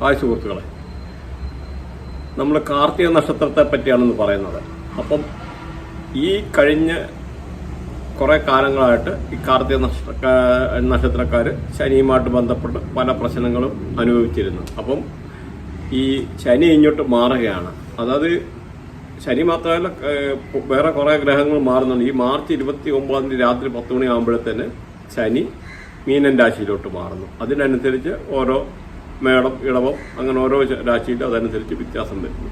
Hi സുഹൃത്തുക്കളെ. നമ്മൾ കാർത്തിക നക്ഷത്രത്തെ പറ്റിയാണെന്ന് പറയുന്നത്. അപ്പം ഈ കഴിഞ്ഞ കുറേ കാലങ്ങളായിട്ട് ഈ കാർത്തിക നക്ഷത്ര നക്ഷത്രക്കാർ ശനിയുമായിട്ട് ബന്ധപ്പെട്ട് പല പ്രശ്നങ്ങളും അനുഭവിച്ചിരുന്നു. അപ്പം ഈ ശനി ഇങ്ങോട്ട് മാറുകയാണ്. അതായത് ശനി മാത്രമല്ല വേറെ കുറേ ഗ്രഹങ്ങൾ മാറുന്നുണ്ട്. ഈ മാർച്ച് ഇരുപത്തി ഒമ്പതാം തീയതി രാത്രി പത്ത് മണിയാകുമ്പോഴത്തേന് ശനി മീനൻ രാശിയിലോട്ട് മാറുന്നു. അതിനനുസരിച്ച് ഓരോ മേടം ഇടവം അങ്ങനെ ഓരോ രാശിയിലും അതനുസരിച്ച് വ്യത്യാസം വരുന്നു.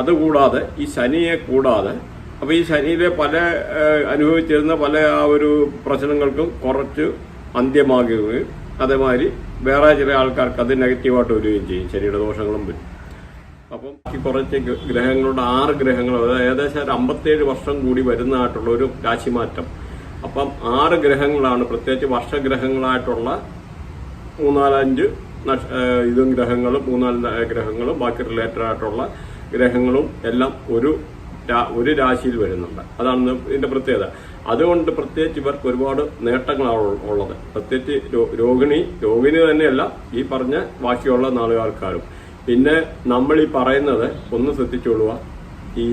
അതുകൂടാതെ ഈ ശനിയെ കൂടാതെ അപ്പോൾ ഈ ശനിയിലെ പല അനുഭവിച്ചിരുന്ന പല ആ ഒരു പ്രശ്നങ്ങൾക്കും കുറച്ച് അന്ത്യമാകുകയും അതേമാതിരി വേറെ ചില ആൾക്കാർക്ക് അത് നെഗറ്റീവായിട്ട് വരികയും ചെയ്യും. ശനിയുടെ ദോഷങ്ങളും വരും. അപ്പം ഈ കുറച്ച് ഗ്രഹങ്ങളുടെ ആറ് ഗ്രഹങ്ങൾ അതായത് ഏകദേശം ഒരു അമ്പത്തേഴ് വർഷം കൂടി വരുന്നതായിട്ടുള്ള ഒരു രാശിമാറ്റം. അപ്പം ആറ് ഗ്രഹങ്ങളാണ് പ്രത്യേകിച്ച് വർഷഗ്രഹങ്ങളായിട്ടുള്ള മൂന്നാലഞ്ച് ഇതും ഗ്രഹങ്ങളും മൂന്നാൽ ഗ്രഹങ്ങളും ബാക്കി റിലേറ്റഡ് ആയിട്ടുള്ള ഗ്രഹങ്ങളും എല്ലാം ഒരു ഒരു രാശിയിൽ വരുന്നുണ്ട്. അതാണ് ഇതിന്റെ പ്രത്യേകത. അതുകൊണ്ട് പ്രത്യേകിച്ച് ഇവർക്ക് ഒരുപാട് നേട്ടങ്ങളാണ് ഉള്ളത്. പ്രത്യേകിച്ച് രോഹിണി രോഹിണി തന്നെയല്ല ഈ പറഞ്ഞ ബാക്കിയുള്ള നാലുകാർക്കാരും പിന്നെ നമ്മൾ ഈ പറയുന്നത് ഒന്ന് ശ്രദ്ധിച്ചോളുക. ഈ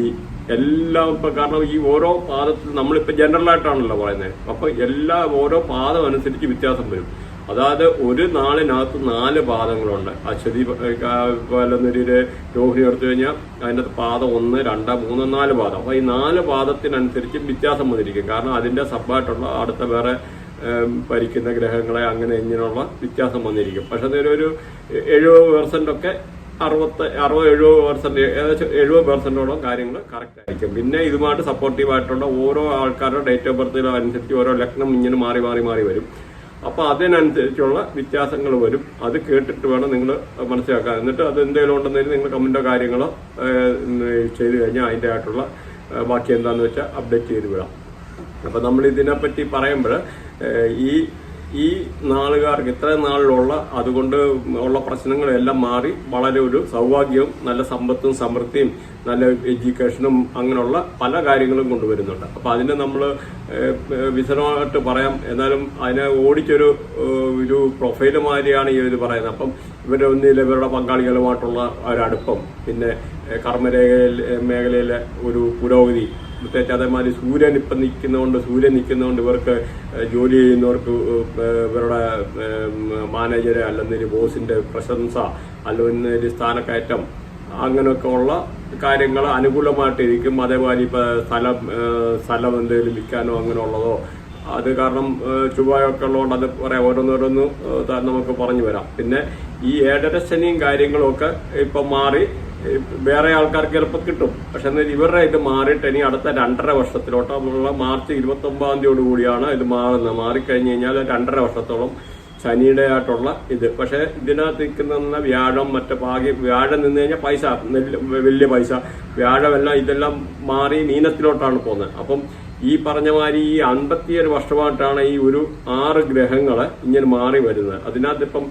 എല്ലാം ഇപ്പൊ കാരണം ഈ ഓരോ പാദത്തിൽ നമ്മളിപ്പോ ജനറൽ ആയിട്ടാണല്ലോ പറയുന്നത്. അപ്പൊ എല്ലാ ഓരോ പാദം അനുസരിച്ച് വ്യത്യാസം വരും. അതായത് ഒരു നാളിനകത്ത് നാല് പാദങ്ങളുണ്ട്. അശ്വതി പോലൊരു രോഹിണി എടുത്തു കഴിഞ്ഞാൽ അതിന്റെ പാദം ഒന്ന് രണ്ട് മൂന്ന് നാല് പാദം. അപ്പൊ ഈ നാല് പാദത്തിനനുസരിച്ച് വ്യത്യാസം വന്നിരിക്കും. കാരണം അതിന്റെ സബായിട്ടുള്ള അടുത്ത വേറെ ഭരിക്കുന്ന ഗ്രഹങ്ങളെ അങ്ങനെ ഇങ്ങനെയുള്ള വ്യത്യാസം വന്നിരിക്കും. പക്ഷെ അതൊരു ഒരു എഴുപത് പെർസെന്റ് ഒക്കെ അറുപത്ത് അറുപത് എഴുപത് പെർസെന്റ് ഏകദേശം എഴുപത് പെർസെന്റോളം കാര്യങ്ങൾ കറക്റ്റ് ആയിരിക്കും. പിന്നെ ഇതുമായിട്ട് സപ്പോർട്ടീവ് ആയിട്ടുള്ള ഓരോ ആൾക്കാരുടെ ഡേറ്റ് ഓഫ് ബർത്തിൽ അനുസരിച്ച് ഓരോ ലഗ്നം ഇങ്ങനെ മാറി മാറി മാറി വരും. അപ്പൊ അതിനനുസരിച്ചുള്ള വ്യത്യാസങ്ങൾ വരും. അത് കേട്ടിട്ട് വേണം നിങ്ങൾ മനസ്സിലാക്കാൻ. എന്നിട്ട് അത് എന്തെങ്കിലും ഉണ്ടെന്നെങ്കിൽ നിങ്ങൾ കമന്റോ കാര്യങ്ങളോ ചെയ്ത് കഴിഞ്ഞാൽ അതിന്റെ ആയിട്ടുള്ള ബാക്കി എന്താണെന്ന് വെച്ചാൽ അപ്ഡേറ്റ് ചെയ്ത് വിടാം. അപ്പോൾ നമ്മൾ ഇതിനെപ്പറ്റി പറയുമ്പോൾ ഈ ഈ നാളുകാർക്ക് ഇത്ര നാളിലുള്ള അതുകൊണ്ട് ഉള്ള പ്രശ്നങ്ങളെല്ലാം മാറി വളരെ ഒരു സൗഭാഗ്യവും നല്ല സമ്പത്തും സമൃദ്ധിയും നല്ല എഡ്യൂക്കേഷനും അങ്ങനെയുള്ള പല കാര്യങ്ങളും കൊണ്ടുവരുന്നുണ്ട്. അപ്പൊ അതിന് നമ്മൾ വിശദമായിട്ട് പറയാം. എന്നാലും അതിനെ ഓടിച്ചൊരു ഒരു പ്രൊഫൈൽ മാതിരിയാണ് ഈ ഇത് പറയുന്നത്. അപ്പം ഇവരുടെ ഒന്നിൽ ഇവരുടെ പങ്കാളികളുമായിട്ടുള്ള ഒരടുപ്പം പിന്നെ കർമ്മരേഖ മേഖലയിലെ ഒരു പുരോഗതി പ്രത്യേകിച്ച് അതേമാതിരി സൂര്യൻ ഇപ്പം നിൽക്കുന്നതുകൊണ്ട് സൂര്യൻ നിൽക്കുന്നതുകൊണ്ട് ഇവർക്ക് ജോലി ചെയ്യുന്നവർക്ക് ഇവരുടെ മാനേജര് അല്ലെങ്കിൽ ബോസിന്റെ പ്രശംസ അല്ലെങ്കിൽ സ്ഥാനക്കയറ്റം അങ്ങനെയൊക്കെ ഉള്ള കാര്യങ്ങൾ അനുകൂലമായിട്ടിരിക്കും. അതേപോലെ ഇപ്പം സ്ഥലം സ്ഥലം എന്തെങ്കിലും വിൽക്കാനോ അങ്ങനെയുള്ളതോ അത് കാരണം ചൊവ്വയൊക്കെ ഉള്ളതുകൊണ്ട് അത് പറയാം ഓരോന്നോരോന്ന് നമുക്ക് പറഞ്ഞു വരാം. പിന്നെ ഈ ഏഴര ശനിയും കാര്യങ്ങളും ഒക്കെ ഇപ്പം മാറി വേറെ ആൾക്കാർക്ക് ചിലപ്പോൾ കിട്ടും. പക്ഷെ എന്നാൽ ഇവരുടെ ഇത് മാറിയിട്ട് ഇനി അടുത്ത രണ്ടര വർഷത്തിലോട്ടുള്ള മാർച്ച് ഇരുപത്തി ഒമ്പതാം തീയതിയോട് കൂടിയാണ് ഇത് മാറുന്നത്. മാറിക്കഴിഞ്ഞ് കഴിഞ്ഞാൽ രണ്ടര വർഷത്തോളം ശനിയുടെ ആയിട്ടുള്ള ഇത്. പക്ഷെ ഇതിനകത്ത് നിൽക്കുന്ന വ്യാഴം മറ്റേ ഭാഗ്യ വ്യാഴം നിന്ന് കഴിഞ്ഞാൽ പൈസ വലിയ പൈസ. വ്യാഴമെല്ലാം ഇതെല്ലാം മാറി മീനത്തിലോട്ടാണ് പോകുന്നത്. അപ്പം ഈ പറഞ്ഞ മാതിരി ഈ അൻപത്തിയേഴ് വർഷമായിട്ടാണ് ഈ ഒരു ആറ് ഗ്രഹങ്ങൾ ഇങ്ങനെ മാറി വരുന്നത്. അതിനകത്ത് ഇപ്പം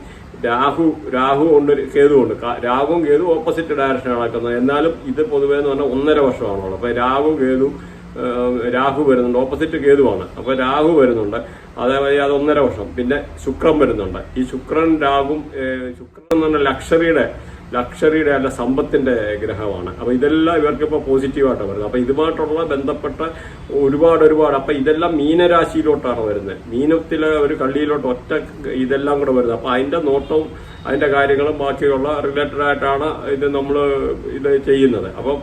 രാഹു രാഹു ഉണ്ട് കേതു ഉണ്ട്. രാഹുവും കേതു ഓപ്പോസിറ്റ് ഡയറക്ഷനാണ് നടക്കുന്നത് എന്നാലും ഇത് പൊതുവേ എന്ന് പറഞ്ഞാൽ ഒന്നര വർഷമാണുള്ളത്. അപ്പൊ രാഹു കേതു രാഹു വരുന്നുണ്ട്. ഓപ്പോസിറ്റ് കേതുവാണ്. അപ്പൊ രാഹു വരുന്നുണ്ട്. അതേപോലെ അത് ഒന്നര വർഷം. പിന്നെ ശുക്രൻ വരുന്നുണ്ട്. ഈ ശുക്രൻ രാഹും ശുക്രൻ എന്ന് പറഞ്ഞാൽ ലക്ഷറിയുടെ ലക്ഷറിയുടെ അല്ല സമ്പത്തിന്റെ ഗ്രഹമാണ്. അപ്പോൾ ഇതെല്ലാം ഇവർക്ക് ഇപ്പൊ പോസിറ്റീവായിട്ട് വരുന്നത്. അപ്പൊ ഇതുമായിട്ടുള്ള ബന്ധപ്പെട്ട ഒരുപാട് ഒരുപാട് അപ്പോൾ ഇതെല്ലാം മീനരാശിയിലോട്ടാണ് വരുന്നത്. മീനത്തിലെ ഒരു കള്ളിയിലോട്ട് ഒറ്റ ഇതെല്ലാം കൂടെ വരുന്നത്. അപ്പൊ അതിന്റെ നോട്ടവും അതിന്റെ കാര്യങ്ങളും ബാക്കിയുള്ള റിലേറ്റഡ് ആയിട്ടാണ് ഇത് നമ്മൾ ഇത് ചെയ്യുന്നത്. അപ്പം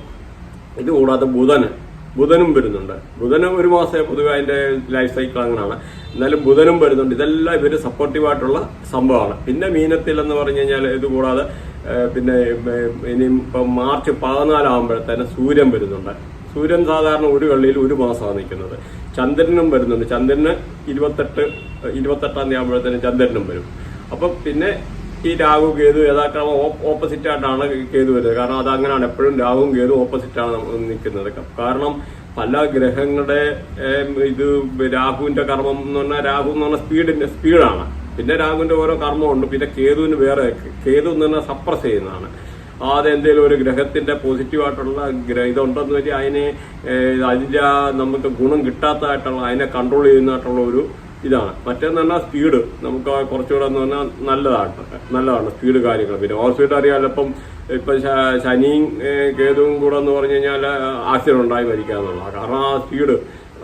ഇത് കൂടാതെ ബുധന് ബുധനും വരുന്നുണ്ട്. ബുധന് ഒരു മാസമേ പൊതുവെ അതിന്റെ ലൈഫ് സൈക്കിൾ അങ്ങനെയാണ്. എന്നാലും ബുധനും വരുന്നുണ്ട്. ഇതെല്ലാം ഇവർ സപ്പോർട്ടീവായിട്ടുള്ള സംഭവമാണ്. പിന്നെ മീനത്തിൽ എന്ന് പറഞ്ഞു കഴിഞ്ഞാൽ ഇത് കൂടാതെ പിന്നെ ഇനി ഇപ്പം മാർച്ച് പതിനാലാകുമ്പോഴത്തേന് സൂര്യൻ വരുന്നുണ്ട്. സൂര്യൻ സാധാരണ ഒരു കള്ളിയിൽ ഒരു മാസമാണ് നിൽക്കുന്നത്. ചന്ദ്രനും വരുന്നുണ്ട്. ചന്ദ്രന് ഇരുപത്തെട്ട് ഇരുപത്തെട്ടാം തീയതി ആകുമ്പോഴത്തേന് ചന്ദ്രനും വരും. അപ്പം പിന്നെ ഈ രാഹു കേതു യഥാക്രമം ഓപ്പോസിറ്റ് ആയിട്ടാണ് കേതു വരുന്നത്. കാരണം അത് അങ്ങനെയാണ്. എപ്പോഴും രാഹുവും കേതു ഓപ്പോസിറ്റാണ് നിൽക്കുന്നത്. കാരണം പല ഗ്രഹങ്ങളുടെ ഇത് രാഹുവിന്റെ കർമ്മം എന്ന് പറഞ്ഞാൽ രാഹു എന്ന് പറഞ്ഞാൽ സ്പീഡിന്റെ സ്പീഡാണ് പിന്നെ രാഹുവിന്റെ ഓരോ കർമ്മമുണ്ട് പിന്നെ കേതുവിന് വേറെ കേതു എന്ന് പറഞ്ഞാൽ സപ്രസ് ചെയ്യുന്നതാണ്. അതെന്തെങ്കിലും ഒരു ഗ്രഹത്തിന്റെ പോസിറ്റീവ് ആയിട്ടുള്ള ഗ്രഹ ഇതുണ്ടെന്ന് വെച്ചാൽ അതിനെ അതിന്റെ നമുക്ക് ഗുണം കിട്ടാത്തതായിട്ടുള്ള അതിനെ കൺട്രോൾ ചെയ്യുന്നതായിട്ടുള്ള ഒരു ഇതാണ്. മറ്റേന്ന് പറഞ്ഞാൽ സ്പീഡ് നമുക്ക് കുറച്ചുകൂടെ എന്ന് പറഞ്ഞാൽ നല്ലതാണ് നല്ലതാണ് സ്പീഡ് കാര്യങ്ങൾ. പിന്നെ ഓവർ സ്പീഡ് അറിയാമല്ലോ ഇപ്പം ഇപ്പം ശനിയും കേതുവും കൂടെ എന്ന് പറഞ്ഞു കഴിഞ്ഞാൽ ആക്സിഡന്റ് ഉണ്ടായി മരിക്കാന്നുള്ളതാണ്. കാരണം ആ സ്പീഡ്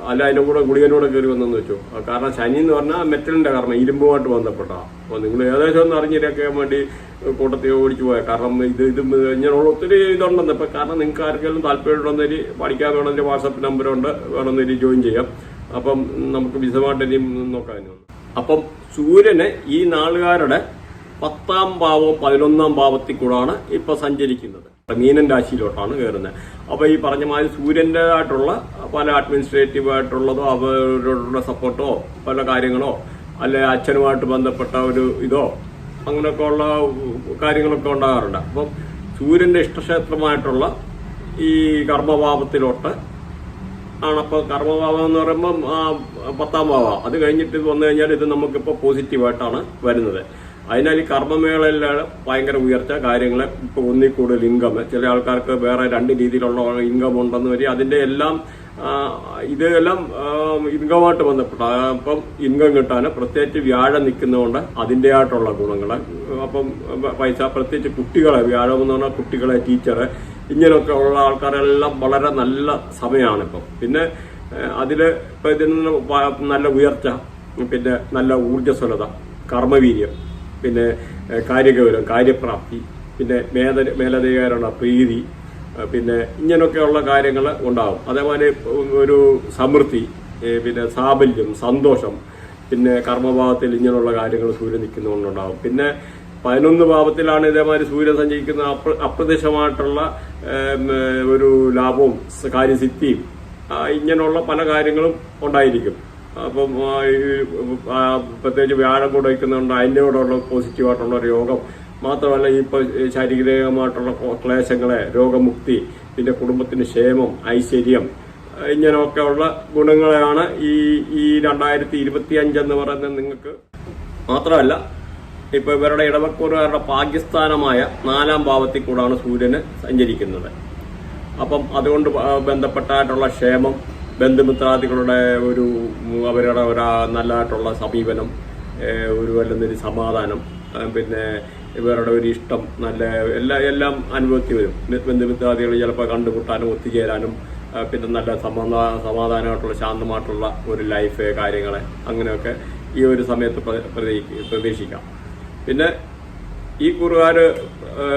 അല്ല അതിന്റെ കൂടെ ഗുളികനോടെ കയറി വന്നെന്ന് വെച്ചു. കാരണം ശനി എന്ന് പറഞ്ഞാൽ മെറ്റലിന്റെ കാരണം ഇരുമ്പുമായിട്ട് ബന്ധപ്പെട്ടാ. അപ്പോൾ നിങ്ങൾ ഏകദേശം ഒന്ന് അറിഞ്ഞിരിക്കാൻ വേണ്ടി കൂട്ടത്തിൽ ഓടിച്ചു പോയ. കാരണം ഇത് ഇത് ഇങ്ങനെയുള്ള ഒത്തിരി ഇതുണ്ടെന്ന് ഇപ്പം കാരണം നിങ്ങൾക്ക് ആർക്കെങ്കിലും താല്പര്യമുണ്ടെന്നൊരു പഠിക്കാൻ വേണമെങ്കിൽ വാട്സപ്പ് നമ്പറുണ്ട്. വേണമെന്നൊരു ജോയിൻ ചെയ്യാം. അപ്പം നമുക്ക് വിശദമായിട്ട് ഇനിയും നോക്കാം അപ്പം സൂര്യന് ഈ നാളുകാരുടെ പത്താം ഭാവവും പതിനൊന്നാം ഭാവത്തിൽ കൂടാണ് ഇപ്പൊ സഞ്ചരിക്കുന്നത്. മീനൻ രാശിയിലോട്ടാണ് കയറുന്നത്. അപ്പൊ ഈ പറഞ്ഞ മാതിരി സൂര്യന്റെതായിട്ടുള്ള പല അഡ്മിനിസ്ട്രേറ്റീവ് ആയിട്ടുള്ളതോ അവരോടുള്ള സപ്പോർട്ടോ പല കാര്യങ്ങളോ അല്ലെ അച്ഛനുമായിട്ട് ബന്ധപ്പെട്ട ഒരു ഇതോ അങ്ങനെയൊക്കെ ഉള്ള കാര്യങ്ങളൊക്കെ ഉണ്ടാകാറുണ്ട്. അപ്പം സൂര്യന്റെ ഇഷ്ടക്ഷേത്രമായിട്ടുള്ള ഈ കർമ്മഭാവത്തിലോട്ട് ആണ്. അപ്പോൾ കർമ്മഭാവം എന്ന് പറയുമ്പം ആ, പത്താം ഭാവം അത് കഴിഞ്ഞിട്ട് ഇത് വന്നു കഴിഞ്ഞാൽ ഇത് നമുക്കിപ്പോൾ പോസിറ്റീവായിട്ടാണ് വരുന്നത്. അതിനാൽ ഈ കർമ്മമേളയിലാണ് ഭയങ്കര ഉയർച്ച. കാര്യങ്ങളെ ഇപ്പോൾ ഒന്നിൽ കൂടുതൽ ഇൻകം ചില ആൾക്കാർക്ക് വേറെ രണ്ട് രീതിയിലുള്ള ഇൻകം ഉണ്ടെന്ന് വരി അതിന്റെ എല്ലാം ഇതെല്ലാം ഇൻകമായിട്ട് ബന്ധപ്പെട്ട അപ്പം ഇൻകം കിട്ടാൻ പ്രത്യേകിച്ച് വ്യാഴം നിൽക്കുന്നതുകൊണ്ട് അതിന്റെതായിട്ടുള്ള ഗുണങ്ങൾ. അപ്പം പൈസ പ്രത്യേകിച്ച് കുട്ടികളെ വ്യാഴം എന്ന് പറഞ്ഞാൽ കുട്ടികളെ ടീച്ചറ് ഇങ്ങനെയൊക്കെ ഉള്ള ആൾക്കാരെല്ലാം വളരെ നല്ല സമയമാണ് ഇപ്പം പിന്നെ അതിൽ ഇപ്പം ഇതിൽ നിന്ന് നല്ല ഉയർച്ച പിന്നെ നല്ല ഊർജസ്വലത കർമ്മവീര്യം പിന്നെ കാര്യഗൗരവം കാര്യപ്രാപ്തി പിന്നെ മേധ മേലധികാരമുള്ള പ്രീതി പിന്നെ ഇങ്ങനെയൊക്കെയുള്ള കാര്യങ്ങൾ ഉണ്ടാവും. അതേപോലെ ഒരു സമൃദ്ധി പിന്നെ സാബല്യം സന്തോഷം പിന്നെ കർമ്മഭാവത്തിൽ ഇങ്ങനെയുള്ള കാര്യങ്ങൾ സൂര്യൻ നിൽക്കുന്നതുകൊണ്ടുണ്ടാവും. പിന്നെ പതിനൊന്ന് ഭാവത്തിലാണ് ഇതേമാതിരി സൂര്യൻ സഞ്ചരിക്കുന്ന അപ്ര അപ്രത്യക്ഷമായിട്ടുള്ള ഒരു ലാഭവും കാര്യസിദ്ധിയും ഇങ്ങനെയുള്ള പല കാര്യങ്ങളും ഉണ്ടായിരിക്കും. അപ്പം പ്രത്യേകിച്ച് വ്യാഴം കൂടെ വയ്ക്കുന്നതുകൊണ്ട് അതിന്റെ കൂടെ ഉള്ള പോസിറ്റീവായിട്ടുള്ള ഒരു യോഗം മാത്രമല്ല ഈ ശാരീരികമായിട്ടുള്ള ക്ലേശങ്ങളെ രോഗമുക്തി പിന്നെ കുടുംബത്തിന് ക്ഷേമം ഐശ്വര്യം ഇങ്ങനെയൊക്കെയുള്ള ഗുണങ്ങളെയാണ് ഈ ഈ രണ്ടായിരത്തി ഇരുപത്തി അഞ്ചെന്ന് പറയുന്നത് നിങ്ങൾക്ക് മാത്രമല്ല ഇപ്പൊ ഇവരുടെ ഇടവക്കൂറുകാരുടെ പാകിസ്ഥാനമായ നാലാം ഭാവത്തിൽ കൂടാണ് സൂര്യന് സഞ്ചരിക്കുന്നത്. അപ്പം അതുകൊണ്ട് ബന്ധപ്പെട്ടായിട്ടുള്ള ക്ഷേമം ബന്ധുമിത്രാദികളുടെ ഒരു അവരുടെ ഒരു നല്ലതായിട്ടുള്ള സമീപനം ഒരു അല്ലെന്നൊരു സമാധാനം പിന്നെ ഇവരുടെ ഒരു ഇഷ്ടം നല്ല എല്ലാ എല്ലാം അനുഭവത്തിൽ വരും. ബന്ധുമിത്രാദികൾ ചിലപ്പോൾ കണ്ടുമുട്ടാനും ഒത്തുചേരാനും പിന്നെ നല്ല സമാധാ സമാധാനമായിട്ടുള്ള ശാന്തമായിട്ടുള്ള ഒരു ലൈഫ് കാര്യങ്ങൾ അങ്ങനെയൊക്കെ ഈ ഒരു സമയത്ത് പ്ര- പ്രതീക്ഷിക്കാം. പിന്നെ ഈ കുറുകാര്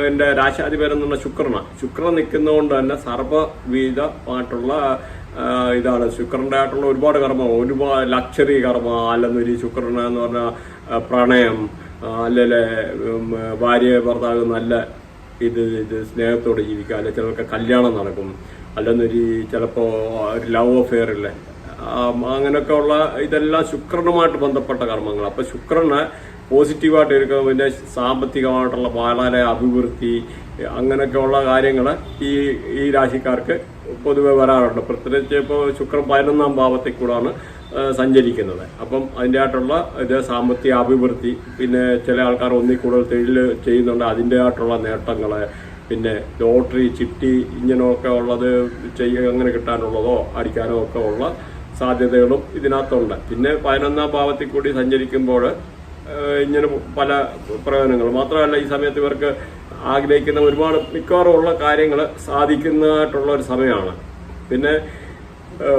എന്റെ രാശാധിപരം എന്നുള്ള ശുക്രനാണ് ശുക്രൻ നിൽക്കുന്നതുകൊണ്ട് തന്നെ സർവവിധമായിട്ടുള്ള ഇതാണ്. ശുക്രന്റെ ആയിട്ടുള്ള ഒരുപാട് കർമ്മം ഒരുപാട് ലക്ഷറി കർമ്മ അല്ലെന്നൊരു ശുക്രൻ എന്ന് പറഞ്ഞാൽ പ്രണയം ആ, അല്ലല്ലേ ഭാര്യ ഭർത്താവ് നല്ല ഇത് ഇത് സ്നേഹത്തോടെ ജീവിക്കുക. അല്ലെ ചിലർക്ക് കല്യാണം നടക്കും. അല്ലെന്നൊരു ചിലപ്പോ ഒരു ലവ് അഫെയർ ഇല്ലേ? അങ്ങനെയൊക്കെ ഉള്ള ഇതെല്ലാം ശുക്രനുമായിട്ട് ബന്ധപ്പെട്ട കർമ്മങ്ങൾ. അപ്പൊ ശുക്രന് പോസിറ്റീവായിട്ട് എടുക്കുക പിന്നെ സാമ്പത്തികമായിട്ടുള്ള വളരെ അഭിവൃദ്ധി അങ്ങനെയൊക്കെയുള്ള കാര്യങ്ങൾ ഈ ഈ രാശിക്കാർക്ക് പൊതുവെ വരാറുണ്ട്. പ്രത്യേകിച്ച് ഇപ്പോൾ ശുക്രൻ പതിനൊന്നാം ഭാവത്തിൽ കൂടാണ്. സഞ്ചരിക്കുന്നത്. അപ്പം അതിന്റെ ആയിട്ടുള്ള ഇത് സാമ്പത്തിക അഭിവൃദ്ധി പിന്നെ ചില ആൾക്കാർ ഒന്നിൽ കൂടുതൽ തൊഴിൽ ചെയ്യുന്നുണ്ട് അതിന്റെ ആയിട്ടുള്ള നേട്ടങ്ങൾ പിന്നെ ലോട്ടറി ചിട്ടി ഇങ്ങനെയൊക്കെ ഉള്ളത് ചെയ്യുക അങ്ങനെ കിട്ടാനുള്ളതോ അടിക്കാനോ ഒക്കെ ഉള്ള സാധ്യതകളും ഇതിനകത്തുണ്ട്. പിന്നെ പതിനൊന്നാം ഭാവത്തിൽ കൂടി സഞ്ചരിക്കുമ്പോൾ ഇങ്ങനെ പല പ്രയോജനങ്ങൾ മാത്രമല്ല ഈ സമയത്ത് ഇവർക്ക് ആഗ്രഹിക്കുന്ന ഒരുപാട് മിക്കവാറും ഉള്ള കാര്യങ്ങൾ സാധിക്കുന്നതായിട്ടുള്ള ഒരു സമയമാണ്. പിന്നെ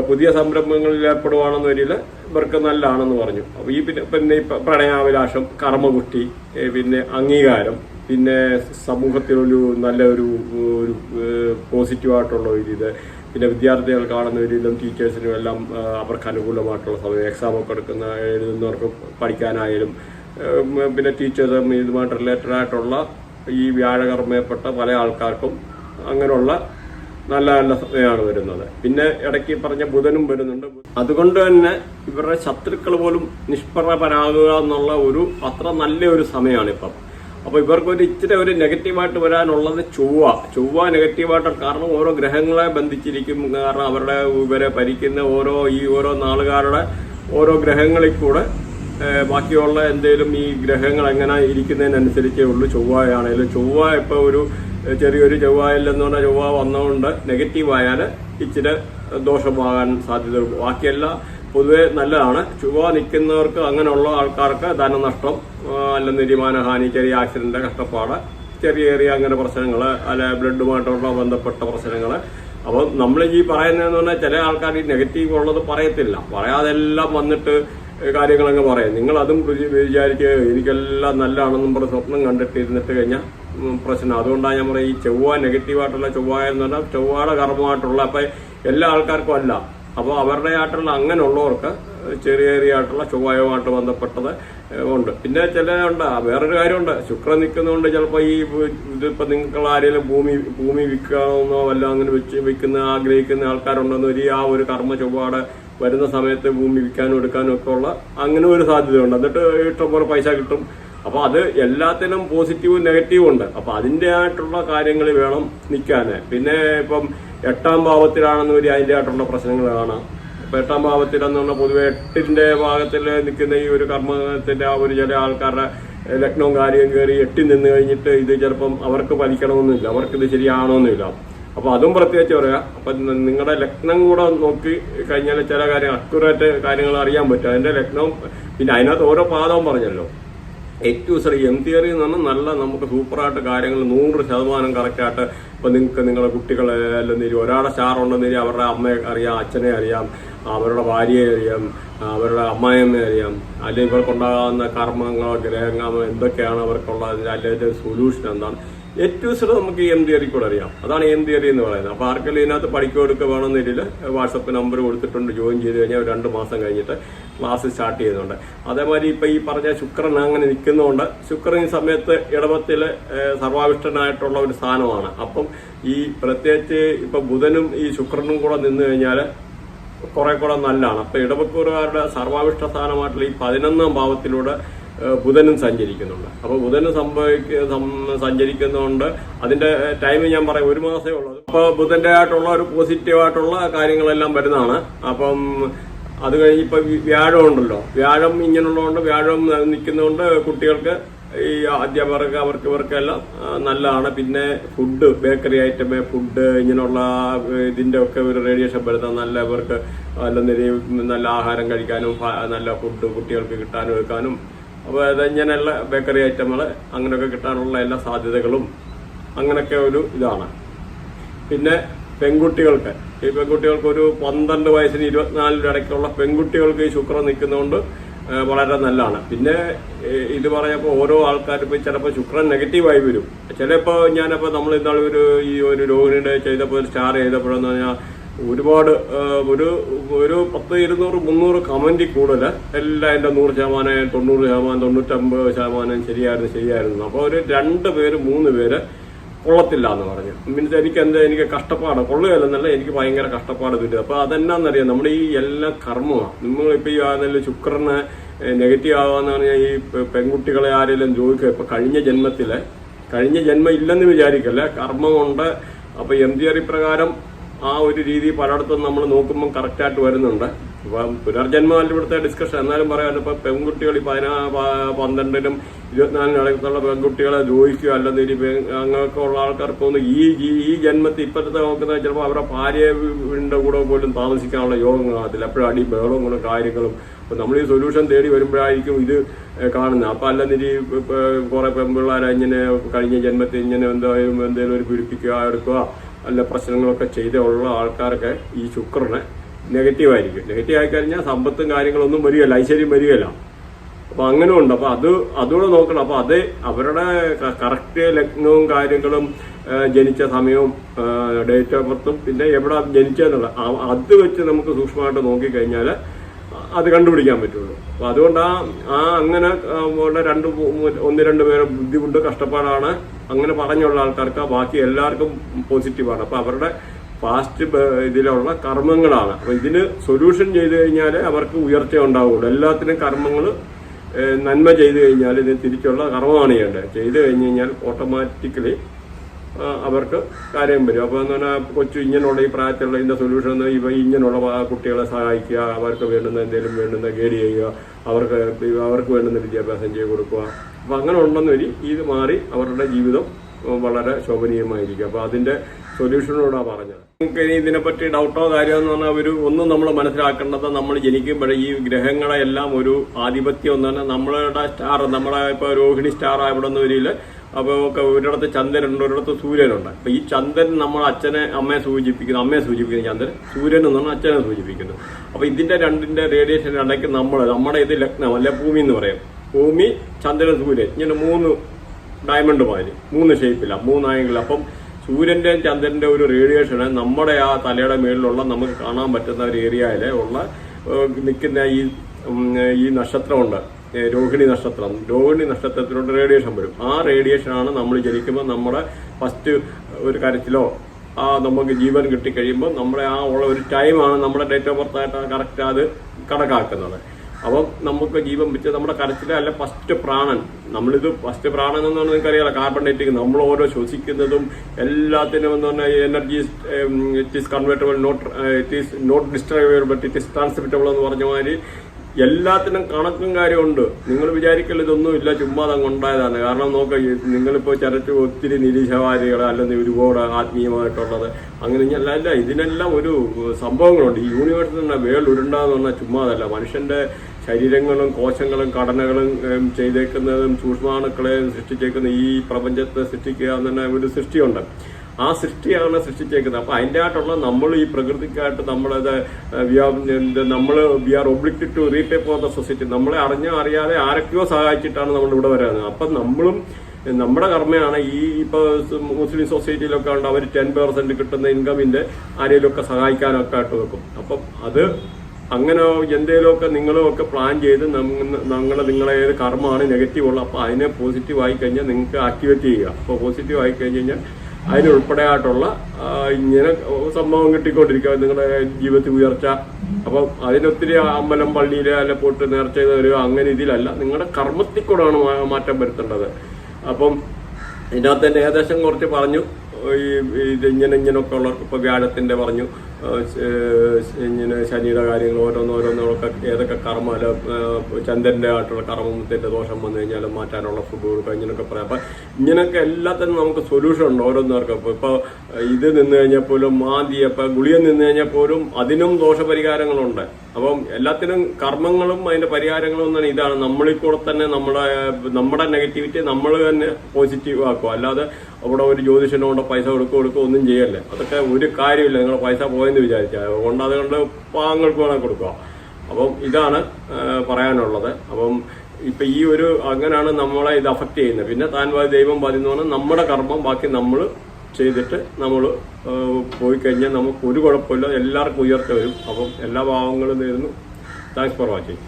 പുതിയ സംരംഭങ്ങളിൽ ഏർപ്പെടുവാണെന്ന് വരിയിൽ ഇവർക്ക് നല്ലതാണെന്ന് പറഞ്ഞു. അപ്പോൾ ഈ പിന്നെ പിന്നെ പ്രണയാഭിലാഷം കർമ്മകുഷ്ടി പിന്നെ അംഗീകാരം പിന്നെ സമൂഹത്തിലൊരു നല്ലൊരു ഒരു പോസിറ്റീവായിട്ടുള്ള ഒരു ഇത് പിന്നെ വിദ്യാർത്ഥികൾ കാണുന്ന രീതിയിലും ടീച്ചേഴ്സിനും എല്ലാം അവർക്ക് അനുകൂലമായിട്ടുള്ള സമയം എക്സാം ഒക്കെ എടുക്കുന്ന എഴുതുന്നവർക്ക് പഠിക്കാനായാലും പിന്നെ ടീച്ചേഴ്സും ഇതുമായിട്ട് റിലേറ്റഡ് ആയിട്ടുള്ള ഈ വ്യാഴകർമ്മയപ്പെട്ട പല ആൾക്കാർക്കും അങ്ങനെയുള്ള നല്ല നല്ല സമയമാണ് വരുന്നത്. പിന്നെ ഇടയ്ക്ക് പറഞ്ഞ ബുധനും വരുന്നുണ്ട്. അതുകൊണ്ട് തന്നെ ഇവരുടെ ശത്രുക്കൾ പോലും നിഷ്പ്രഭരാകുക എന്നുള്ള ഒരു അത്ര നല്ല ഒരു സമയമാണ് ഇപ്പം. അപ്പൊ ഇവർക്ക് ഒരു ഇച്ചിരി ഒരു നെഗറ്റീവായിട്ട് വരാനുള്ളത് ചൊവ്വ. ചൊവ്വ നെഗറ്റീവായിട്ട് കാരണം ഓരോ ഗ്രഹങ്ങളെ ബന്ധിച്ചിരിക്കും. കാരണം അവരുടെ ഇവരെ ഭരിക്കുന്ന ഓരോ ഈ ഓരോ നാളുകാരുടെ ഓരോ ഗ്രഹങ്ങളിൽ കൂടെ ബാക്കിയുള്ള എന്തെങ്കിലും ഈ ഗ്രഹങ്ങൾ എങ്ങനെ ഇരിക്കുന്നതിനനുസരിച്ചേ ഉള്ളൂ ചൊവ്വയാണെങ്കിലും ചൊവ്വ ഇപ്പൊ ഒരു ചെറിയൊരു ചൊവ്വായല്ലെന്ന് പറഞ്ഞാൽ ചൊവ്വ വന്നതുകൊണ്ട് നെഗറ്റീവ് ആയാൽ ഇച്ചിരി ദോഷമാകാൻ സാധ്യത ബാക്കിയല്ല പൊതുവെ നല്ലതാണ്. ചുവ നിൽക്കുന്നവർക്ക് അങ്ങനെയുള്ള ആൾക്കാർക്ക് ധനനഷ്ടം അല്ല നിര്മാനഹാനി ചെറിയ ആക്സിഡന്റ് കഷ്ടപ്പാട് ചെറിയ ചെറിയ അങ്ങനെ പ്രശ്നങ്ങൾ അല്ലെ ബ്ലഡുമായിട്ടുള്ള ബന്ധപ്പെട്ട പ്രശ്നങ്ങൾ അപ്പോൾ നമ്മൾ ഈ പറയുന്നതെന്ന് പറഞ്ഞാൽ ചില ആൾക്കാർ ഈ നെഗറ്റീവ് ഉള്ളത് പറയത്തില്ല. പറയാതെല്ലാം വന്നിട്ട് കാര്യങ്ങളങ്ങ് പറയാം. നിങ്ങൾ അതും എനിക്കെല്ലാം നല്ലതാണെന്നും പറഞ്ഞ് സ്വപ്നം കണ്ടിട്ട് ഇരുന്നിട്ട് കഴിഞ്ഞാൽ പ്രശ്നം. അതുകൊണ്ടാണ് ഞാൻ പറയും ഈ ചൊവ്വ നെഗറ്റീവായിട്ടുള്ള ചൊവ്വ എന്ന് പറഞ്ഞാൽ ചൊവ്വയുടെ കർമ്മമായിട്ടുള്ള അപ്പം എല്ലാ ആൾക്കാർക്കും അല്ല. അപ്പോൾ അവരുടെ ആയിട്ടുള്ള അങ്ങനെയുള്ളവർക്ക് ചെറിയ ചെറിയ ആയിട്ടുള്ള ചൊവ്വയുമായിട്ട് ബന്ധപ്പെട്ടത് ഉണ്ട്. പിന്നെ ചില ഉണ്ട് വേറൊരു കാര്യമുണ്ട്. ശുക്രൻ നിൽക്കുന്നതുകൊണ്ട് ചിലപ്പോൾ ഈ ഇതിപ്പോൾ നിങ്ങൾ ആരെങ്കിലും ഭൂമി ഭൂമി വിൽക്കണമെന്നോ വല്ല അങ്ങനെ വെച്ച് വിൽക്കുന്ന ആഗ്രഹിക്കുന്ന ആൾക്കാരുണ്ടെന്ന് ഒരു ആ ഒരു കർമ്മ ചൊവ്വാട് വരുന്ന സമയത്ത് ഭൂമി വിൽക്കാനും എടുക്കാനും ഒക്കെ ഉള്ള അങ്ങനെ ഒരു സാധ്യതയുണ്ട്. എന്നിട്ട് ഇഷ്ടംപോലെ പൈസ കിട്ടും. അപ്പൊ അത് എല്ലാത്തിനും പോസിറ്റീവും നെഗറ്റീവും ഉണ്ട്. അപ്പൊ അതിന്റെ ആയിട്ടുള്ള കാര്യങ്ങൾ വേണം നിൽക്കാന് പിന്നെ ഇപ്പം എട്ടാം ഭാവത്തിലാണെന്ന് വരി അതിന്റെ ആയിട്ടുള്ള പ്രശ്നങ്ങൾ കാണാം ഇപ്പൊ എട്ടാം ഭാവത്തിലെന്ന് പറഞ്ഞാൽ പൊതുവെ എട്ടിന്റെ ഭാഗത്തിൽ നിൽക്കുന്ന ഈ ഒരു കർമ്മത്തിന്റെ ആ ഒരു ചില ആൾക്കാരുടെ ലഗ്നവും കാര്യവും കയറി എട്ടി നിന്ന് കഴിഞ്ഞിട്ട് ഇത് ചിലപ്പം അവർക്ക് ഫലിക്കണമെന്നില്ല. അവർക്ക് ഇത് ശരിയാണോന്നില്ല. അപ്പൊ അതും പ്രത്യേകിച്ച് പറയാം. അപ്പൊ നിങ്ങളുടെ ലഗ്നം കൂടെ നോക്കി കഴിഞ്ഞാൽ ചില കാര്യങ്ങൾ അക്യുറേറ്റ് കാര്യങ്ങൾ അറിയാൻ പറ്റും. അതിന്റെ ലഗ്നവും പിന്നെ അതിനകത്ത് ഓരോ പാദവും പറഞ്ഞല്ലോ. ഏറ്റവും സോറി എം തിയറി എന്ന് പറഞ്ഞാൽ നല്ല നമുക്ക് സൂപ്പറായിട്ട് കാര്യങ്ങൾ നൂറ് ശതമാനം കറക്റ്റായിട്ട് ഇപ്പം നിങ്ങൾക്ക് നിങ്ങളുടെ കുട്ടികളെ അല്ലെങ്കിൽ ഒരാളെ സ്റ്റാർ ഉണ്ടെന്നിരി അവരുടെ അമ്മയെ അറിയാം അച്ഛനെ അറിയാം അവരുടെ ഭാര്യയെ അറിയാം അവരുടെ അമ്മായിയമ്മയെ അറിയാം. അല്ലെങ്കിൽ ഇവർക്കുണ്ടാകുന്ന കർമ്മങ്ങളോ ഗ്രഹങ്ങളോ എന്തൊക്കെയാണ് അവർക്കുള്ള അല്ലെങ്കിൽ സൊല്യൂഷൻ എന്താണ്? ഏറ്റവും സ്ഥലം നമുക്ക് എം തിയറി കൂടെ അറിയാം. അതാണ് എം തിയറി എന്ന് പറയുന്നത്. അപ്പോൾ ആർക്കെങ്കിലും ഇതിനകത്ത് പഠിക്കുക എടുക്കുക വേണമെന്നില്ല വാട്സപ്പ് നമ്പർ കൊടുത്തിട്ടുണ്ട്. ജോയിൻ ചെയ്ത് കഴിഞ്ഞാൽ രണ്ട് മാസം കഴിഞ്ഞിട്ട് ക്ലാസ് സ്റ്റാർട്ട് ചെയ്യുന്നുണ്ട് അതേമാതിരി ഇപ്പൊ ഈ പറഞ്ഞ ശുക്രൻ അങ്ങനെ നിൽക്കുന്നതുകൊണ്ട് ശുക്രൻ ഈ സമയത്ത് ഇടവത്തിൽ സർവാവിഷ്ടനായിട്ടുള്ള ഒരു സ്ഥാനമാണ്. അപ്പം ഈ പ്രത്യേകിച്ച് ഇപ്പൊ ബുധനും ഈ ശുക്രനും കൂടെ നിന്ന് കഴിഞ്ഞാൽ കുറെ കൂടെ നല്ലതാണ്. അപ്പൊ ഇടവക്കൂറുകാരുടെ സർവാവിഷ്ട സ്ഥാനമായിട്ടുള്ള ഈ പതിനൊന്നാം ഭാവത്തിലൂടെ ബുധനും സഞ്ചരിക്കുന്നുണ്ട്. അപ്പോൾ ബുധന് സംഭവിക്ക സഞ്ചരിക്കുന്നതുകൊണ്ട് അതിന്റെ ടൈം ഞാൻ പറയും ഒരു മാസമേ ഉള്ളൂ. അപ്പൊ ബുധന്റെ ആയിട്ടുള്ള ഒരു പോസിറ്റീവായിട്ടുള്ള കാര്യങ്ങളെല്ലാം വരുന്നതാണ്. അപ്പം അത് കഴിഞ്ഞ് ഇപ്പൊ വ്യാഴം ഉണ്ടല്ലോ. വ്യാഴം ഇങ്ങനെയുള്ളതുകൊണ്ട് വ്യാഴം നിൽക്കുന്നതുകൊണ്ട് കുട്ടികൾക്ക് ഈ അധ്യാപകർക്ക് അവർക്ക് ഇവർക്കെല്ലാം നല്ലതാണ്. പിന്നെ ഫുഡ് ബേക്കറി ഐറ്റം ഫുഡ് ഇങ്ങനെയുള്ള ഇതിന്റെ ഒക്കെ ഒരു റേഡിയേഷൻ വരുന്ന നല്ല ഇവർക്ക് നല്ല നല്ല ആഹാരം കഴിക്കാനും നല്ല ഫുഡ് കുട്ടികൾക്ക് കിട്ടാനും എടുക്കാനും അപ്പോൾ ഇങ്ങനെയുള്ള ബേക്കറി ഐറ്റങ്ങൾ അങ്ങനെയൊക്കെ കിട്ടാനുള്ള എല്ലാ സാധ്യതകളും അങ്ങനെയൊക്കെ ഒരു ഇതാണ്. പിന്നെ പെൺകുട്ടികൾക്ക്. ഈ പെൺകുട്ടികൾക്ക് ഒരു പന്ത്രണ്ട് വയസ്സിന് ഇരുപത്തിനാലിന് ഇടയ്ക്കുള്ള പെൺകുട്ടികൾക്ക് ഈ ശുക്രൻ നിൽക്കുന്നതുകൊണ്ട് വളരെ നല്ലതാണ്. പിന്നെ ഇത് പറഞ്ഞപ്പോൾ ഓരോ ആൾക്കാർക്കും ചിലപ്പോൾ ശുക്രൻ നെഗറ്റീവായി വരും. ചിലപ്പോൾ ഞാനപ്പോൾ നമ്മൾ ഇന്നാൾ ഒരു ഈ ഒരു രോഹിണിയുടെ ചെയ്തപ്പോൾ സ്റ്റാർ ചെയ്തപ്പോഴെന്ന് പറഞ്ഞാൽ ഒരുപാട് ഒരു ഒരു പത്ത് ഇരുന്നൂറ് മുന്നൂറ് കമന്റ് കൂടുതൽ. എല്ലാം എന്റെ നൂറ് ശതമാനം തൊണ്ണൂറ് ശതമാനം തൊണ്ണൂറ്റമ്പത് ശതമാനം ശരിയായിരുന്നു ശരിയായിരുന്നു. അപ്പോൾ ഒരു രണ്ട് പേര് മൂന്ന് പേര് കൊള്ളത്തില്ല എന്ന് പറഞ്ഞു. മീൻസ് എനിക്ക് എന്താ എനിക്ക് കഷ്ടപ്പാട്. കൊള്ളുകയല്ലെന്നല്ല എനിക്ക് ഭയങ്കര കഷ്ടപ്പാട് കിട്ടുക അപ്പൊ അതെന്നാന്നറിയാം? നമ്മുടെ ഈ എല്ലാ കർമ്മമാണ് നമ്മളിപ്പോ ഈ ആണെങ്കിലും ശുക്രനെ നെഗറ്റീവ് ആവാന്ന് പറഞ്ഞാൽ ഈ പെൺകുട്ടികളെ ആരെങ്കിലും ചോദിക്കുക ഇപ്പൊ കഴിഞ്ഞ ജന്മത്തിൽ കഴിഞ്ഞ ജന്മം ഇല്ലെന്ന് വിചാരിക്കല്ലേ? കർമ്മമുണ്ട് അപ്പൊ എം തിയറി പ്രകാരം ആ ഒരു രീതി പലയിടത്തും നമ്മൾ നോക്കുമ്പോൾ കറക്റ്റായിട്ട് വരുന്നുണ്ട്. ഇപ്പം പുനർജന്മമല്ല ഇവിടുത്തെ ഡിസ്കഷൻ എന്നാലും പറയാം ഇപ്പം പെൺകുട്ടികൾ ഈ പതിനാ പന്ത്രണ്ടിനും ഇരുപത്തിനാലിനും ഇടയ്ക്കുള്ള പെൺകുട്ടികളെ ദ്രോഹിക്കുക അല്ലെങ്കിൽ അങ്ങനെയൊക്കെ ഉള്ള ആൾക്കാർക്കൊന്നും ഈ ഈ- ജന്മത്തിൽ ഇപ്പോഴത്തെ നോക്കുന്നത് ചിലപ്പോൾ അവരുടെ ഭാര്യയുടെ കൂടെ പോലും താമസിക്കാനുള്ള യോഗം കാണത്തില്ല എപ്പോഴും അടി ബഹളവും കൂടെ കാര്യങ്ങളും? അപ്പം നമ്മൾ ഈ സൊല്യൂഷൻ തേടി വരുമ്പോഴായിരിക്കും ഇത് കാണുന്നത്. അപ്പൊ അല്ലെന്നിരി കുറേ പെൺപിള്ളേരെ ഇങ്ങനെ കഴിഞ്ഞ ജന്മത്തിൽ ഇങ്ങനെ എന്തായാലും എന്തെങ്കിലും ഒരു പീഡിപ്പിക്കുക എടുക്കുക അല്ല പ്രശ്നങ്ങളൊക്കെ ചെയ്തുള്ള ആൾക്കാരൊക്കെ ഈ ശുക്രന് നെഗറ്റീവ് ആയിരിക്കും. നെഗറ്റീവ് ആയി കഴിഞ്ഞാൽ സമ്പത്തും കാര്യങ്ങളൊന്നും വരികയില്ല. ഐശ്വര്യം വരികയില്ല. അപ്പൊ അങ്ങനെ ഉണ്ട്. അപ്പൊ അത് അതുകൂടെ നോക്കണം. അപ്പൊ അത് അവരുടെ കറക്റ്റ് ലഗ്നവും കാര്യങ്ങളും ജനിച്ച സമയവും ഡേറ്റ് ഓഫ് ബർത്തും പിന്നെ എവിടെ ജനിച്ചെന്നുള്ള അത് വെച്ച് നമുക്ക് സൂക്ഷ്മമായിട്ട് നോക്കിക്കഴിഞ്ഞാൽ അത് കണ്ടുപിടിക്കാൻ പറ്റുള്ളൂ. അപ്പൊ അതുകൊണ്ട് ആ ആ അങ്ങനെ രണ്ട് ഒന്ന് രണ്ട് പേരെ ബുദ്ധിമുട്ട് കഷ്ടപ്പാടാണ്. അങ്ങനെ പറഞ്ഞുള്ള ആൾക്കാർക്ക് ബാക്കി എല്ലാവർക്കും പോസിറ്റീവാണ് അപ്പൊ അവരുടെ പാസ്റ്റ് ഇതിലുള്ള കർമ്മങ്ങളാണ്. അപ്പൊ ഇതിന് സൊല്യൂഷൻ ചെയ്തു കഴിഞ്ഞാൽ അവർക്ക് ഉയർച്ച ഉണ്ടാവുള്ളൂ. എല്ലാത്തിനും കർമ്മങ്ങൾ നന്മ ചെയ്തു കഴിഞ്ഞാൽ ഇത് തിരിച്ചുള്ള കർമ്മമാണ് ചെയ്യേണ്ടത്. ചെയ്തു കഴിഞ്ഞ് കഴിഞ്ഞാൽ ഓട്ടോമാറ്റിക്കലി അവർക്ക് കാര്യം വരും. അപ്പോൾ എന്ന് പറഞ്ഞാൽ കൊച്ചു ഇങ്ങനെയുള്ള ഈ പ്രായത്തിലുള്ള ഇതിന്റെ സൊല്യൂഷൻ എന്ന് ഇവ ഇങ്ങനെയുള്ള കുട്ടികളെ സഹായിക്കുക അവർക്ക് വേണ്ടുന്ന എന്തെങ്കിലും വേണ്ടുന്ന ഗൈഡ് ചെയ്യുക അവർക്ക് അവർക്ക് വേണ്ടുന്ന വിദ്യാഭ്യാസം ചെയ്ത് കൊടുക്കുക. അപ്പം അങ്ങനെ ഉണ്ടെന്ന് വരി ഇത് മാറി അവരുടെ ജീവിതം വളരെ ശോഭനീയമായിരിക്കും. അപ്പോൾ അതിന്റെ സൊല്യൂഷനോടാ പറഞ്ഞത്. നമുക്ക് ഇനി ഇതിനെപ്പറ്റി ഡൗട്ടോ കാര്യമോ എന്ന് പറഞ്ഞാൽ ഒരു ഒന്നും നമ്മൾ മനസ്സിലാക്കേണ്ടത് നമ്മൾ ജനിക്കുമ്പോഴേ ഈ ഗ്രഹങ്ങളെല്ലാം ഒരു ആധിപത്യം എന്ന് നമ്മളുടെ സ്റ്റാർ നമ്മളെ ഇപ്പൊ രോഹിണി സ്റ്റാർ ഇവിടെ നിന്ന് വരില്ല അപ്പോൾ ഒരിടത്ത് ചന്ദ്രനുണ്ട് ഒരിടത്ത് സൂര്യനുണ്ട്. അപ്പൊ ഈ ചന്ദ്രൻ നമ്മൾ അച്ഛനെ അമ്മയെ സൂചിപ്പിക്കുന്നു അമ്മയെ സൂചിപ്പിക്കുന്നു ചന്ദ്രൻ സൂര്യൻ എന്ന് പറഞ്ഞാൽ അച്ഛനെ സൂചിപ്പിക്കുന്നു. അപ്പൊ ഇതിന്റെ രണ്ടിന്റെ റേഡിയേഷൻ ഇടയ്ക്ക് നമ്മൾ നമ്മുടെ ഇത് ലഗ്നം അല്ലെ ഭൂമി എന്ന് പറയും. ഭൂമി ചന്ദ്രൻ സൂര്യൻ. ഇങ്ങനെ മൂന്ന് ഡയമണ്ട് മാതിരി മൂന്ന് ഷേപ്പില്ല മൂന്ന് ആംഗിൾ അപ്പം സൂര്യന്റെ ചന്ദ്രന്റെ ഒരു റേഡിയേഷന് നമ്മുടെ ആ തലയുടെ മേളിലുള്ള നമുക്ക് കാണാൻ പറ്റുന്ന ഒരു ഏരിയയിലെ ഉള്ള നിൽക്കുന്ന ഈ ഈ നക്ഷത്രമുണ്ട്. രോഹിണി നക്ഷത്രം. രോഹിണി നക്ഷത്രത്തിലോട്ട് റേഡിയേഷൻ വരും. ആ റേഡിയേഷനാണ് നമ്മൾ ജനിക്കുമ്പോൾ നമ്മുടെ ഫസ്റ്റ് ഒരു കാര്യത്തിലോ ആ നമുക്ക് ജീവൻ കിട്ടിക്കഴിയുമ്പോൾ നമ്മുടെ ആ ഉള്ള ഒരു ടൈമാണ് നമ്മുടെ ഡേറ്റ് ഓഫ് ബർത്ത് ആയിട്ട് കറക്റ്റ് അത് കണക്കാക്കുന്നത്. അപ്പം നമുക്ക് ജീവൻ വെച്ച് നമ്മുടെ കരച്ചിലെ അല്ല ഫസ്റ്റ് പ്രാണൻ. നമ്മളിത് ഫസ്റ്റ് പ്രാണൻ എന്ന് പറഞ്ഞാൽ നിങ്ങൾക്ക് നിങ്ങൾക്കറിയാലോ കാർബൺ ഡേറ്റിംഗ് നമ്മൾ ഓരോ ശ്വസിക്കുന്നതും എല്ലാത്തിനും എന്ന് പറഞ്ഞാൽ energy it is convertible not it is not destroyable but it is transmittable എന്ന് പറഞ്ഞ മാതിരി എല്ലാത്തിനും കണക്കും കാര്യമുണ്ട്. നിങ്ങൾ വിചാരിക്കൽ ഇതൊന്നും ഇല്ല ചുമ്മാ അതങ്ങ് ഉണ്ടായതാണ്. കാരണം നോക്ക നിങ്ങളിപ്പോൾ ചരറ്റ് ഒത്തിരി നിരീക്ഷവാദികൾ അല്ലെങ്കിൽ ഒരുപാട് ആത്മീയമായിട്ടുള്ളത്. അങ്ങനെ അല്ല അല്ല ഇതിനെല്ലാം ഒരു സംഭവങ്ങളുണ്ട്. ഈ യൂണിവേഴ്സിൽ വേൾഡ് ഉരുണ്ടാന്ന് പറഞ്ഞാൽ ചുമ്മാതല്ല മനുഷ്യന്റെ ശരീരങ്ങളും കോശങ്ങളും ഘടനകളും ചെയ്തേക്കുന്നതും സൂക്ഷ്മാണുക്കളെയും സൃഷ്ടിച്ചേക്കുന്ന ഈ പ്രപഞ്ചത്തെ സൃഷ്ടിക്കുക എന്ന് തന്നെ ഒരു സൃഷ്ടിയുണ്ട്. ആ സൃഷ്ടിയാണ് സൃഷ്ടിച്ചേക്കുന്നത്. അപ്പൊ അതിന്റെ ആയിട്ടുള്ള നമ്മൾ ഈ പ്രകൃതിക്കായിട്ട് നമ്മളത് നമ്മൾ we are obligated to repay for the society. നമ്മളെ അറിഞ്ഞോ അറിയാതെ ആരൊക്കെയോ സഹായിച്ചിട്ടാണ് നമ്മൾ ഇവിടെ വരുന്നത്. അപ്പൊ നമ്മളും നമ്മുടെ കർമ്മയാണ് ഈ ഇപ്പൊ മുസ്ലിം സൊസൈറ്റിയിലൊക്കെ ഉണ്ട്. അവർ ടെൻ പെർസെന്റ് കിട്ടുന്ന ഇൻകമിന്റെ ആരെങ്കിലുമൊക്കെ സഹായിക്കാനൊക്കെ ആയിട്ട് വെക്കും. അപ്പം അത് അങ്ങനെ എന്തേലുമൊക്കെ നിങ്ങളും ഒക്കെ പ്ലാൻ ചെയ്ത് നിങ്ങൾ നിങ്ങളെ ഏത് കർമ്മമാണ് നെഗറ്റീവ് ഉള്ളത് അപ്പോൾ അതിനെ പോസിറ്റീവ് ആയി കഴിഞ്ഞാൽ നിങ്ങൾക്ക് ആക്ടിവേറ്റ് ചെയ്യുക. അപ്പോൾ പോസിറ്റീവ് ആയി കഴിഞ്ഞ് കഴിഞ്ഞാൽ അതിനുൾപ്പെടെയായിട്ടുള്ള ഇങ്ങനെ സംഭവം കിട്ടിക്കൊണ്ടിരിക്കുക. നിങ്ങളുടെ ജീവിതത്തിൽ ഉയർച്ച. അപ്പം അതിനൊത്തിരി അമ്പലം പള്ളിയിലെ അല്ല പോട്ട് നേർച്ച ചെയ്ത് വരിക അങ്ങനെ ഇതിലല്ല. നിങ്ങളുടെ കർമ്മത്തിൽ കൂടെയാണ് മാറ്റം വരുത്തേണ്ടത്. അപ്പം ഇതിനകത്ത് തന്നെ ഏകദേശം കുറച്ച് പറഞ്ഞു. ഈ ഇത് ഇങ്ങനെ ഇങ്ങനെയൊക്കെ ഉള്ളവർക്ക് ഇപ്പോൾ വ്യാഴത്തിന്റെ പറഞ്ഞു. ഇങ്ങനെ ശനിയുടെ കാര്യങ്ങൾ ഓരോന്നോരോന്നൊക്കെ ഏതൊക്കെ കർമ്മ അല്ല ചന്ദ്രന്റെ ആയിട്ടുള്ള കർമ്മത്തിന്റെ ദോഷം വന്നു കഴിഞ്ഞാൽ മാറ്റാനുള്ള ഫുഡ് കൊടുക്കുക ഇങ്ങനെയൊക്കെ പറയാം. അപ്പം ഇങ്ങനെയൊക്കെ എല്ലാത്തിനും നമുക്ക് സൊല്യൂഷൻ ഉണ്ട് ഓരോന്നേർക്കും ഇപ്പോൾ ഇത് നിന്ന് കഴിഞ്ഞാൽ പോലും മാന്തി ഇപ്പം ഗുളിയ നിന്ന് കഴിഞ്ഞാൽ പോലും അതിനും ദോഷപരിഹാരങ്ങളുണ്ട്. അപ്പം എല്ലാത്തിനും കർമ്മങ്ങളും അതിന്റെ പരിഹാരങ്ങളും എന്നാണ് ഇതാണ്. നമ്മളിൽ കൂടെ തന്നെ നമ്മുടെ നമ്മുടെ നെഗറ്റിവിറ്റി നമ്മൾ തന്നെ പോസിറ്റീവ് ആക്കുക. അല്ലാതെ അവിടെ ഒരു ജ്യോതിഷനോണ്ട് പൈസ കൊടുക്കുക കൊടുക്കുക ഒന്നും ചെയ്യല്ലേ. അതൊക്കെ ഒരു കാര്യമില്ല. നിങ്ങളുടെ പൈസ പോയെന്ന് വിചാരിച്ചാൽ അതുകൊണ്ട് അതുകൊണ്ട് പാങ്ങൾക്ക് വേണം കൊടുക്കുക അപ്പം ഇതാണ് പറയാനുള്ളത്. അപ്പം ഇപ്പൊ ഈ ഒരു അങ്ങനെയാണ് നമ്മളെ ഇത് അഫക്റ്റ് ചെയ്യുന്നത്. പിന്നെ താൻ ദൈവം എന്ന് പറഞ്ഞാൽ നമ്മുടെ കർമ്മം ബാക്കി നമ്മൾ ചെയ്തിട്ട് നമ്മൾ പോയി കഴിഞ്ഞാൽ നമുക്ക് ഒരു കുഴപ്പമില്ല. എല്ലാവർക്കും ഉയർച്ച വരും. അപ്പം എല്ലാ ഭാവങ്ങളും നേരുന്നു. Thanks for watching